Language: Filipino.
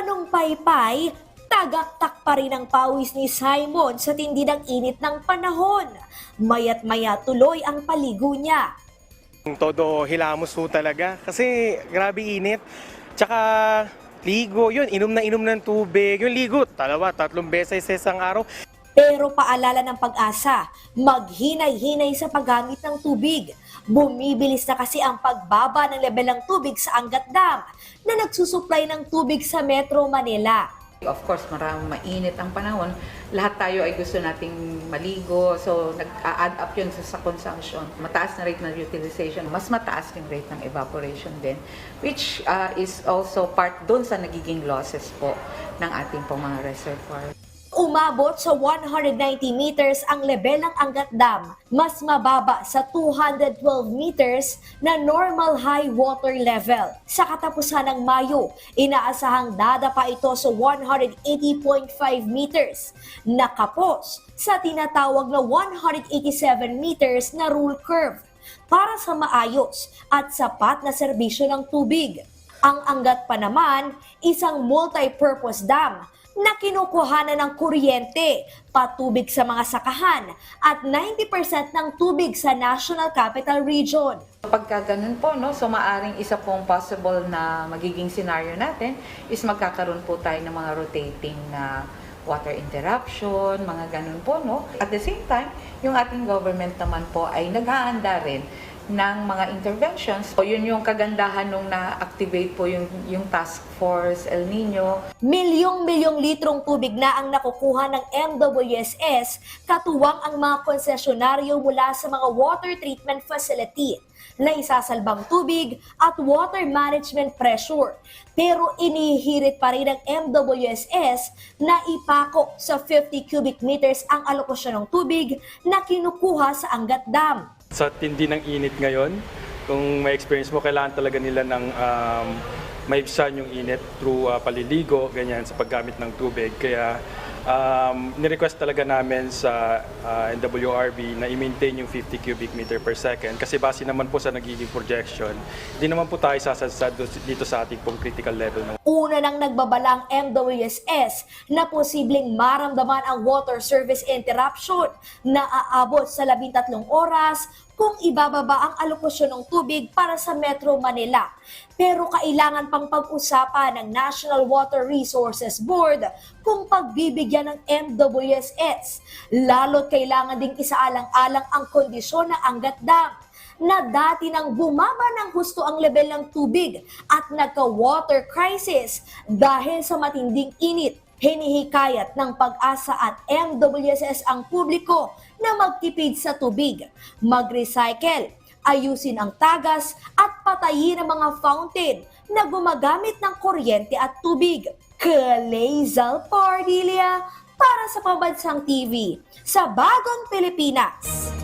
Anong paypay? Tagaktak pa rin ang pawis ni Simon sa tindi ng init ng panahon. Mayat maya tuloy ang paligo niya. Todo hilamos po talaga. Kasi grabe init. Tsaka ligo, yun, inom na inom ng tubig. Yung ligo, dalawa, tatlong beses sa isang araw. Pero paalala ng pag-asa, maghinay-hinay sa paggamit ng tubig. Bumibilis na kasi ang pagbaba ng level ng tubig sa Angat Dam na nagsusupply ng tubig sa Metro Manila. Of course, maraming mainit ang panahon. Lahat tayo ay gusto nating maligo. So, nag-add up yun sa, sa consumption. Mataas na rate ng utilization. Mas mataas yung rate ng evaporation din. Which uh, is also part doon sa nagiging losses po ng ating pong mga reservoir. Umabot sa 190 meters ang level ng Angat Dam, mas mababa sa 212 meters na normal high water level. Sa katapusan ng Mayo, inaasahang dadapa ito sa 180.5 meters, nakapos sa tinatawag na 187 meters na rule curve para sa maayos at sapat na serbisyo ng tubig. Ang Angat pa naman, isang multi-purpose dam na kinukuhanan ng kuryente, patubig sa mga sakahan at 90% ng tubig sa National Capital Region. Pagka ganun po, no, so maaring isa pong possible na magiging scenario natin is magkakaroon po tayo ng mga rotating na water interruption, mga ganun po, no. At the same time, yung ating government naman po ay naghahanda rin ng mga interventions. So, yun yung kagandahan nung na-activate po yung, yung task force El Nino. Milyong-milyong litrong tubig na ang nakukuha ng MWSS, katuwang ang mga konsesyonaryo mula sa mga water treatment facility na isasalbang tubig at water management pressure. Pero inihirit pa rin ng MWSS na ipako sa 50 cubic meters ang alokasyon ng tubig na kinukuha sa Angat Dam. Sa tindi ng init ngayon, kung may experience mo, kailangan talaga nila ng um, maibsan yung init through uh, paliligo, ganyan, sa paggamit ng tubig. Kaya um, nirequest talaga namin sa uh, NWRB na i-maintain yung 50 cubic meter per second kasi base naman po sa nagiging projection, hindi naman po tayo sasadsad dito sa ating pong critical level ng Una nang nagbabala ang MWSS na posibleng maramdaman ang water service interruption na aabot sa 13 oras kung ibababa ang alokasyon ng tubig para sa Metro Manila. Pero kailangan pang pag-usapan ng National Water Resources Board kung pagbibigyan ng MWSS. Lalo't kailangan ding isaalang-alang ang kondisyon ng Angat Dam na dati nang bumaba ng husto ang level ng tubig at nagka-water crisis dahil sa matinding init. Hinihikayat ng pag-asa at MWSS ang publiko na magtipid sa tubig, mag-recycle, ayusin ang tagas at patayin ang mga fountain na gumagamit ng kuryente at tubig. Kalezal Pardilia para sa Pambansang TV sa Bagong Pilipinas.